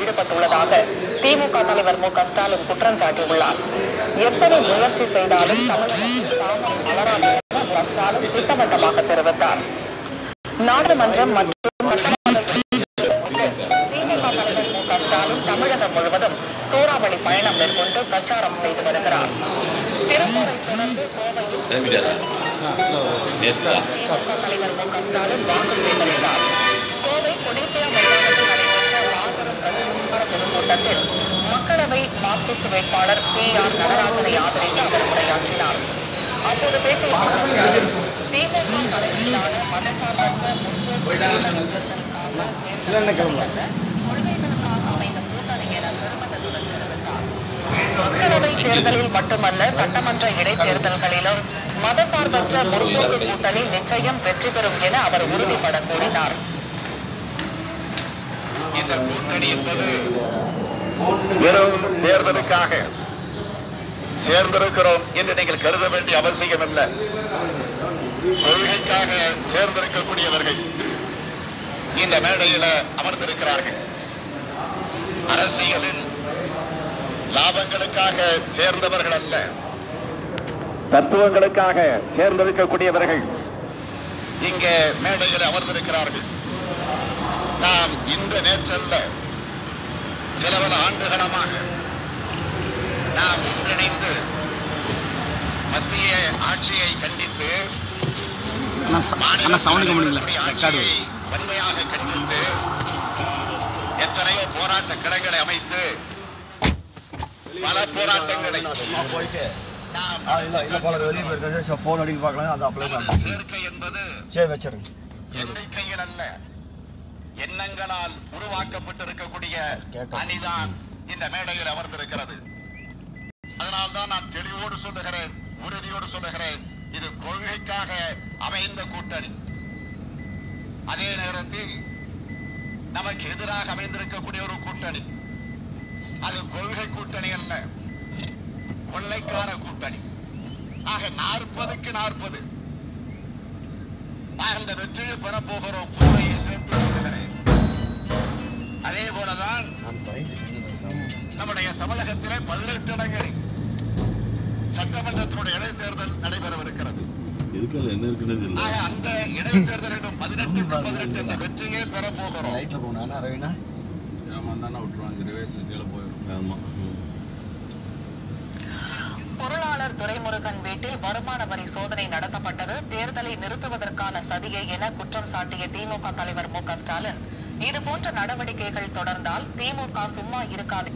ஈடுபட்டுள்ளதாக திமுக தலைவர் மு க ஸ்டாலின் குற்றம் சாட்டியுள்ளார். எத்தனை முயற்சி செய்தாலும் தமிழகத்தில் ஸ்டாலின் திட்டவட்டமாக தெரிவித்தார். நாடாளுமன்றம் மற்றும் திமுக தலைவர் மு க ஸ்டாலின் தமிழகம் முழுவதும் சூறாவளி பயணம் மேற்கொண்டு பிரச்சாரம் செய்து வருகிறார். திருப்பூரை தொடர்ந்து கோவையில் தலைவர் மு க ஸ்டாலின் வாக்கு சேகரித்தார். கோவை கொடிசியா வேட்பாளர் பி ஆர் நடராஜனை ஆதரித்து அவர் உரையாற்றினார் அப்போது பேசிய திமுக தலைமையிலான மதசார்பற்ற கொள்கைகளுக்காக அமைந்த கூட்டணி என பெருமிதத்துடன் தெரிவித்தார் மக்களவை தேர்தலில் மட்டுமல்ல சட்டமன்ற இடைத்தேர்தல்களிலும் மதசார்பற்ற முற்போக்கு கூட்டணி நிச்சயம் வெற்றி பெறும் என அவர் உறுதிபட கூறினார் இந்த கூட்டணி என்பது வெறும் சேர்வதற்காக சேர்ந்திருக்கிறோம் என்று நீங்கள் கருத வேண்டிய அவசியம் இல்லை கொள்கைக்காக சேர்ந்திருக்கக்கூடியவர்கள் இந்த மேடையில அமர்ந்திருக்கிறார்கள். அரசியலின் லாபங்களுக்காக சேர்ந்தவர்கள் அல்ல தத்துவங்களுக்காக சேர்ந்திருக்கக்கூடியவர்கள் இங்கே மேடையில் அமர்ந்திருக்கிறார்கள். நாம் இன்று நேற்றல்ல சில பல ஆண்டுகளமாக நாம் ஒன்றிணைந்து மத்திய ஆட்சியை கண்டித்து ஆட்சியை வன்மையாக கண்டித்து எத்தனையோ போராட்ட கிடங்களை அமைத்து பல போராட்டங்களை போயிட்டு நாம் ஆ இல்லை இல்லை போல வெளியே போயிருக்கேன். ஃபோன் அடிக்க பார்க்கலாம் அது அப்ளை பண்ண. சேர்க்கை என்பது சரி வச்சிருங்க. எண்ணிக்கையில் அல்ல. எண்ணங்களால் உருவாக்கப்பட்டிருக்கக்கூடிய அணிதான் இந்த மேடையில் அமர்ந்திருக்கிறது. அதனால்தான் நான் தெளிவோடு சொல்லுகிறேன் உறுதியோடு சொல்லுகிறேன் இது கொள்கைக்காக அமைந்த கூட்டணி. அதே நேரத்தில் நமக்கு எதிராக அமைந்திருக்கக்கூடிய ஒரு கூட்டணி. அது கொள்கை கூட்டணி அல்ல கொள்ளைக்கார கூட்டணி. ஆக நாற்பதுக்கு நாற்பது இந்த வெற்றியை பெறப் போகிறோம் கூடையை சேர்த்து அதே போலதான் நம்முடைய தமிழகத்திலே பதினெட்டு இடங்களில் சட்டமன்றத்தினுடைய இடைத்தேர்தல் நடைபெறவிருக்கிறது. இருக்கல என்ன இருக்குன்னு தெரியல ஆக அந்த இடைத்தேர்தலிலும் பதினெட்டுக்கு பதினெட்டு இந்த வெற்றியை பெறப் போகிறோம் ரைட்டில் போகணும் ரவினா ஆமா. துரைமுருகன் வீட்டில் வருமான வரி சோதனை நடத்தப்பட்டது. தேர்தலை நிறுத்துவதற்கான சதியை என குற்றம் சாட்டிய திமுக தலைவர் மு க ஸ்டாலின். இதுபோன்ற நடவடிக்கைகள் தொடர்ந்தால் திமுக சும்மா இருக்காது.